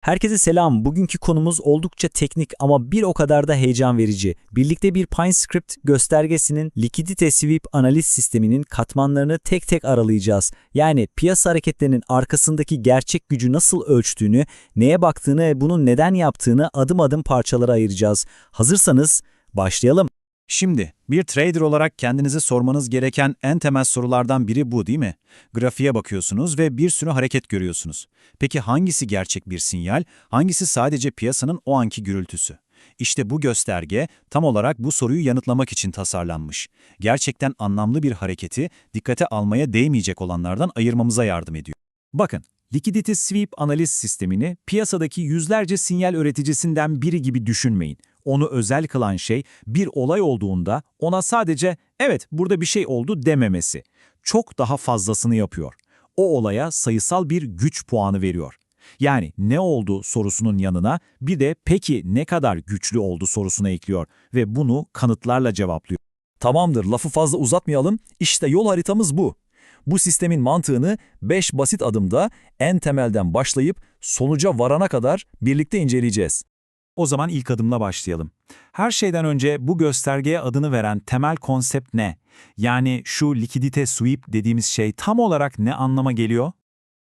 Herkese selam. Bugünkü konumuz oldukça teknik ama bir o kadar da heyecan verici. Birlikte bir PineScript göstergesinin likidite sweep analiz sisteminin katmanlarını tek tek aralayacağız. Yani piyasa hareketlerinin arkasındaki gerçek gücü nasıl ölçtüğünü, neye baktığını ve bunun neden yaptığını adım adım parçalara ayıracağız. Hazırsanız başlayalım. Şimdi bir trader olarak kendinize sormanız gereken en temel sorulardan biri bu değil mi? Grafiğe bakıyorsunuz ve bir sürü hareket görüyorsunuz. Peki hangisi gerçek bir sinyal, hangisi sadece piyasanın o anki gürültüsü? İşte bu gösterge tam olarak bu soruyu yanıtlamak için tasarlanmış. Gerçekten anlamlı bir hareketi dikkate almaya değmeyecek olanlardan ayırmamıza yardım ediyor. Bakın, Liquidity Sweep analiz sistemini piyasadaki yüzlerce sinyal üreticisinden biri gibi düşünmeyin. Onu özel kılan şey bir olay olduğunda ona sadece evet burada bir şey oldu dememesi. Çok daha fazlasını yapıyor. O olaya sayısal bir güç puanı veriyor. Yani ne oldu sorusunun yanına bir de peki ne kadar güçlü oldu sorusuna ekliyor ve bunu kanıtlarla cevaplıyor. Tamamdır, lafı fazla uzatmayalım. İşte yol haritamız bu. Bu sistemin mantığını 5 basit adımda en temelden başlayıp sonuca varana kadar birlikte inceleyeceğiz. O zaman ilk adımla başlayalım. Her şeyden önce bu göstergeye adını veren temel konsept ne? Yani şu likidite sweep dediğimiz şey tam olarak ne anlama geliyor?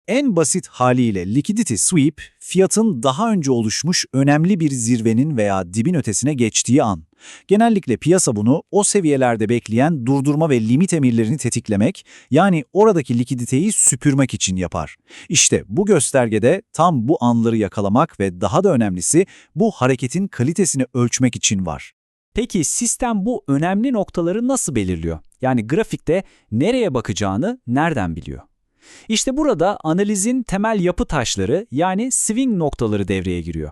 En basit haliyle liquidity sweep, fiyatın daha önce oluşmuş önemli bir zirvenin veya dibin ötesine geçtiği an. Genellikle piyasa bunu o seviyelerde bekleyen durdurma ve limit emirlerini tetiklemek, yani oradaki likiditeyi süpürmek için yapar. İşte bu göstergede tam bu anları yakalamak ve daha da önemlisi bu hareketin kalitesini ölçmek için var. Peki sistem bu önemli noktaları nasıl belirliyor? Yani grafikte nereye bakacağını nereden biliyor? İşte burada analizin temel yapı taşları yani swing noktaları devreye giriyor.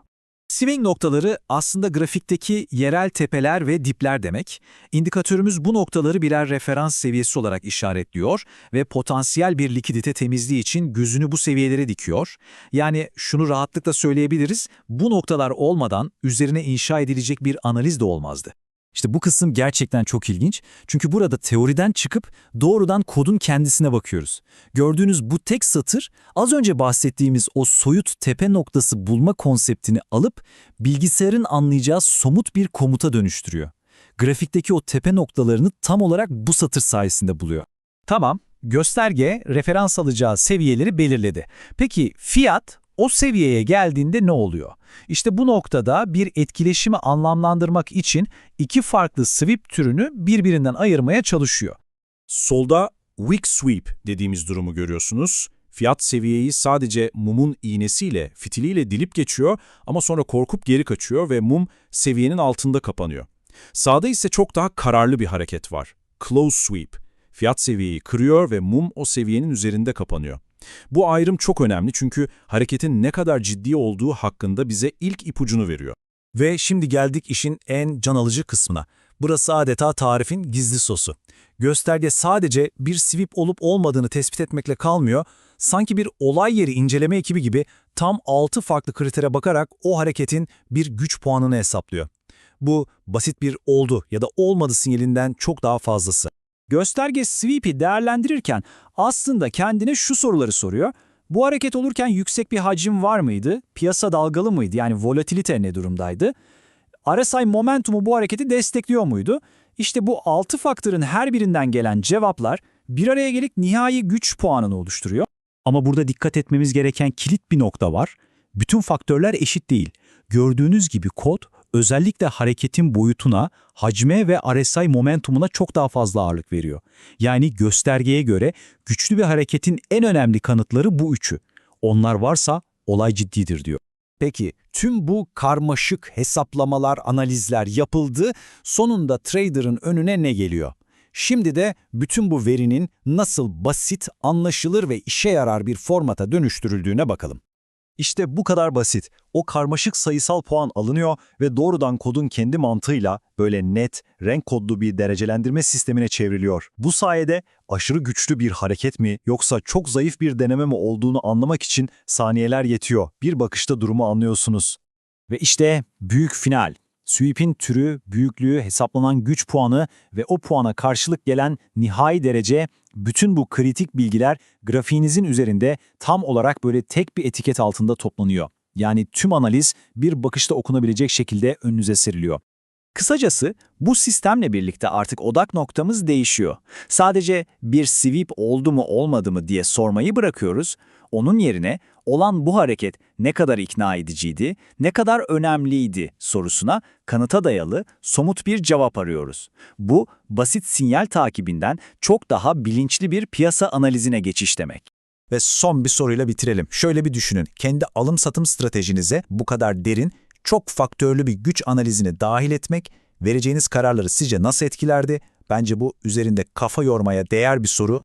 Swing noktaları aslında grafikteki yerel tepeler ve dipler demek. İndikatörümüz bu noktaları birer referans seviyesi olarak işaretliyor ve potansiyel bir likidite temizliği için gözünü bu seviyelere dikiyor. Yani şunu rahatlıkla söyleyebiliriz, bu noktalar olmadan üzerine inşa edilecek bir analiz de olmazdı. İşte bu kısım gerçekten çok ilginç. Çünkü burada teoriden çıkıp doğrudan kodun kendisine bakıyoruz. Gördüğünüz bu tek satır az önce bahsettiğimiz o soyut tepe noktası bulma konseptini alıp bilgisayarın anlayacağı somut bir komuta dönüştürüyor. Grafikteki o tepe noktalarını tam olarak bu satır sayesinde buluyor. Tamam, gösterge referans alacağı seviyeleri belirledi. Peki fiyat o seviyeye geldiğinde ne oluyor? İşte bu noktada bir etkileşimi anlamlandırmak için iki farklı sweep türünü birbirinden ayırmaya çalışıyor. Solda wick sweep dediğimiz durumu görüyorsunuz. Fiyat seviyeyi sadece mumun iğnesiyle, fitiliyle dilip geçiyor ama sonra korkup geri kaçıyor ve mum seviyenin altında kapanıyor. Sağda ise çok daha kararlı bir hareket var. Close sweep. Fiyat seviyeyi kırıyor ve mum o seviyenin üzerinde kapanıyor. Bu ayrım çok önemli çünkü hareketin ne kadar ciddi olduğu hakkında bize ilk ipucunu veriyor. Ve şimdi geldik işin en can alıcı kısmına. Burası adeta tarifin gizli sosu. Gösterge sadece bir sweep olup olmadığını tespit etmekle kalmıyor, sanki bir olay yeri inceleme ekibi gibi tam 6 farklı kritere bakarak o hareketin bir güç puanını hesaplıyor. Bu basit bir oldu ya da olmadı sinyalinden çok daha fazlası. Gösterge sweep'i değerlendirirken aslında kendine şu soruları soruyor. Bu hareket olurken yüksek bir hacim var mıydı? Piyasa dalgalı mıydı? Yani volatilite ne durumdaydı? RSI momentumu bu hareketi destekliyor muydu? İşte bu 6 faktörün her birinden gelen cevaplar bir araya gelip nihai güç puanını oluşturuyor. Ama burada dikkat etmemiz gereken kilit bir nokta var. Bütün faktörler eşit değil. Gördüğünüz gibi kod özellikle hareketin boyutuna, hacme ve RSI momentumuna çok daha fazla ağırlık veriyor. Yani göstergeye göre güçlü bir hareketin en önemli kanıtları bu üçü. Onlar varsa olay ciddidir diyor. Peki tüm bu karmaşık hesaplamalar, analizler yapıldı. Sonunda trader'ın önüne ne geliyor? Şimdi de bütün bu verinin nasıl basit, anlaşılır ve işe yarar bir formata dönüştürüldüğüne bakalım. İşte bu kadar basit. O karmaşık sayısal puan alınıyor ve doğrudan kodun kendi mantığıyla böyle net, renk kodlu bir derecelendirme sistemine çevriliyor. Bu sayede aşırı güçlü bir hareket mi yoksa çok zayıf bir deneme mi olduğunu anlamak için saniyeler yetiyor. Bir bakışta durumu anlıyorsunuz. Ve işte büyük final. Sweep'in türü, büyüklüğü, hesaplanan güç puanı ve o puana karşılık gelen nihai derece, bütün bu kritik bilgiler grafiğinizin üzerinde tam olarak böyle tek bir etiket altında toplanıyor. Yani tüm analiz bir bakışta okunabilecek şekilde önünüze seriliyor. Kısacası bu sistemle birlikte artık odak noktamız değişiyor. Sadece bir sweep oldu mu olmadı mı diye sormayı bırakıyoruz. Onun yerine olan bu hareket ne kadar ikna ediciydi, ne kadar önemliydi sorusuna kanıta dayalı somut bir cevap arıyoruz. Bu basit sinyal takibinden çok daha bilinçli bir piyasa analizine geçiş demek. Ve son bir soruyla bitirelim. Şöyle bir düşünün. Kendi alım-satım stratejinize bu kadar derin, çok faktörlü bir güç analizini dahil etmek, vereceğiniz kararları sizce nasıl etkilerdi? Bence bu üzerinde kafa yormaya değer bir soru